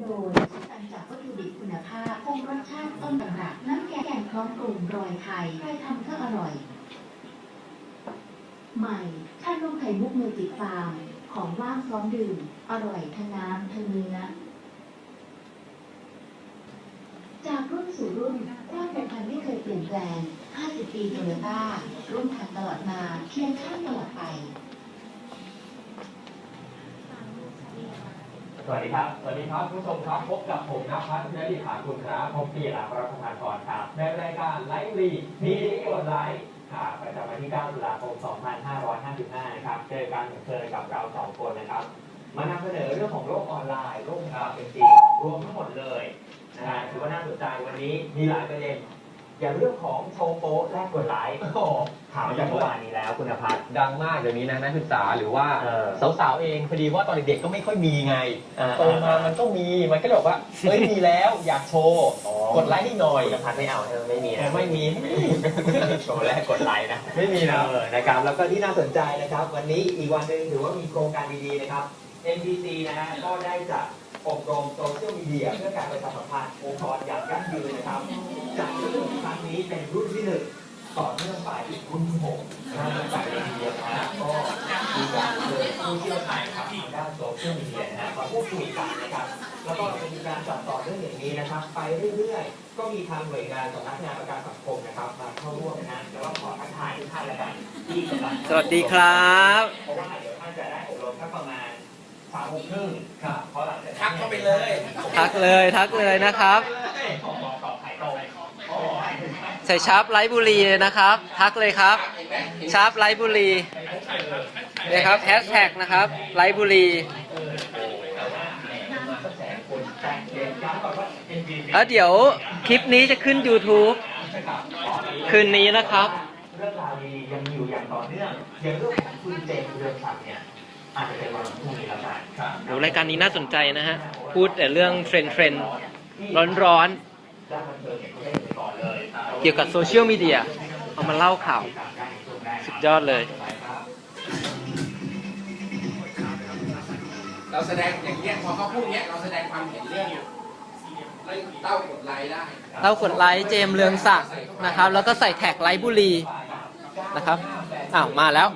โดยสกัดจากวัตถุดิบคุณภาพคงรสชาติต้นตำรับน้ำแกงพร้อมปรุงรอยไทยใครทำก็อร่อย ใหม่ชานมไข่มุกเมจิกฟาร์มของว่างพร้อมดื่ม อร่อยทั้งน้ำทั้งเนื้อ จากรุ่นสู่รุ่นความผูกพันไม่เคยเปลี่ยนแปลง 50 ปีโตโยต้าร่วมทางตลอดมาเคียงข้างตลอดไป วัสดีครับ สวัสดีครับผู้ชมครับพบกับผมนภัสนดิษฐาคุณครับผมปีหลาประพานกรครับ ในรายการไลฟ์รีมีดีกดไลฟ์ครับประจำวันที่ 9 ตุลาคม 2555 นะครับ เจอกันเหมือกับเราสองคนนะครับ มานำเสนอเรื่องของโลกออนไลน์โลกความเป็นจริงรวมทั้งหมดเลยนะฮะถือว่าน่าสนใจวันนี้มีหลายประเด็น อย่างเรื่องของโชว์โป๊ะแลกกดไลฟ์ถามมาจากเมื่อวานนี้แล้วคุณภัสดังมากเดี๋ยวนี้นะนักศึกษาหรือว่าเออสาวๆเองพอดีว่าตอนเด็กๆก็ไม่ค่อยมีไงเออ โตมามันก็มีมันก็เลยบอกว่าเฮ้ยมีแล้วอยากโชว์อ๋อกดไลค์ให้หน่อยคุณภัสไม่เอาใช่ไหมไม่มีแต่นะไม่มีโชว์แรกกดไลค์นะ ไม่มีนะ เออนะครับ แล้วก็ที่น่าสนใจนะครับ วันนี้อีกวันหนึ่งถือว่ามีโครงการดีๆนะครับ NBC นะฮะก็ได้จัด อบรมโซเชียลมีเดียเพื่อการประชาสัมพันธ์องค์กรอย่างยั่งยืนนะครับจัดขึ้นครั้งนี้เป็นรุ่นที่หนึ่งต่อเนื่องไปอีกรุ่นที่หกน่าสนใจเลยทีเดียวนะก็มีการเชิญผู้เชี่ยวชาญครับทางด้านโซเชียลมีเดียนะฮะมาพูดคุยกันนะครับแล้วก็จะมีการจัดต่อเรื่องอย่างนี้นะครับ ไปเรื่อยๆ ก็มีทางหน่วยงานสำนักงานประกันสังคมนะครับมาเข้าร่วมนะแล้วก็ขอทักทายทุกท่านแล้วกันที่กำลังสวัสดีครับ มโมงครึ่งครับเพราะหลังจากทักเข้าไปเลยทักเลยทักเลยนะครับขอขอไข่ตรงโอ้ยใส่ชาร์ปไลท์บุรีเลยนะครับ ทักเลยครับ ชาร์ปไลท์บุรีเนี่ยครับแฮชแท็กนะครับไลท์บุรีแต่ว่าแหมมาสักแสนคนแต่เรียนย้ำก่อนว่า NBC แล้วเดี๋ยวคลิปนี้จะขึ้น YouTube คืนนี้นะครับ เรื่องราวดีๆยังมีอยู่อย่างต่อเนื่องอย่างเรื่องของคุณเจมส์เรืองศักดิ์เนี่ย อาจจะเป็นวันพรุ่งนี้แล้วกันครับเดี๋ยวรายการนี้น่าสนใจนะฮะ พูดแต่เรื่องเทรนด์เทรนด์ร้อนด้านบันเทิงเนี่ยเขาได้ไปก่อนเลยๆเกี่ยวกับโซเชียลมีเดียเอามาเล่าข่าว สุดยอดเลย เราแสดงอย่างเงี้ยพอเขาพูดเงี้ยเราแสดงความเห็นเรื่องเต้ากดไลค์ได้เล่ากดไลค์เจมส์เรืองศักดิ์นะครับ แล้วก็ใส่แท็กไลท์บุรีนะครับอ้าวมาแล้ว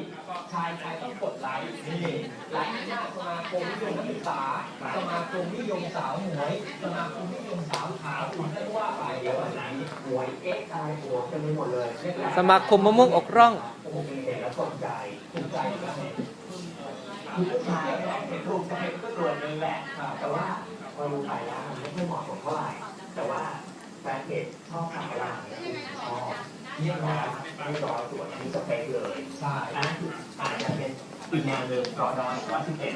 ชายชายต้องกดไลค์นี่ไลค์หน้าสมาคมนิยมนักศึกษาสมาคมนิยมสาวหมวยสมาคมนิยมสาวขาวคุณได้ว่าไปเดี๋ยววันไหนหวยเอ็กซ์อะไรหัวเต็มไปหมดเลยสมาคมมะม่วงอกร่องโอ้โหเห็นแล้วตกใจตกใจก็เห็นคือผู้ชายเนี่ยเห็นรูปก็เห็นก็ตัวนึงแหละแต่ว่าพอดูไปแล้วมันไม่ค่อยเหมาะสมเท่าไหร่แต่ว่าแฟนเพจชอบขายร้านเนี่ยชอบ เรียบร้อยเรียบร้อยสวยอันนี้สเปคเลยใช่อันนั้นคืออาจจะเป็นอีกแนวหนึ่งรอดอนร้อยสิบเอ็ด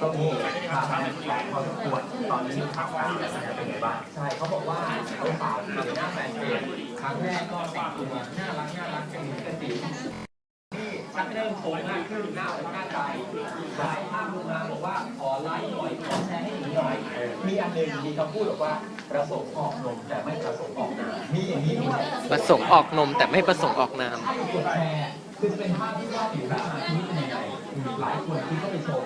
ก็มีราคาแพงพอสมควรตอนนี้มีข่าวข่าวแล้วมันจะเป็นไงบ้างใช่เขาบอกว่าเขาสาวที่หน้าแฟนเพจครั้งแรกก็แต่งตัวน่ารักน่ารักเป็นปกติที่ชักเริ่มโตมากขึ้นหน้าอกหน้า แชร์ให้หนูหน่อยมีอันหนึ่งมีคำพูดบอกว่าประสงค์ออกนมแต่ไม่ประสงค์ออกนามมีอย่างนี้ด้วยประสงค์ออกนมแต่ไม่ประสงค์ออกนามถ้ากดแชร์คือจะเป็นภาพที่ว่าผิวหน้าชีวิตเป็นยังไงหลายคนที่เข้าไปชม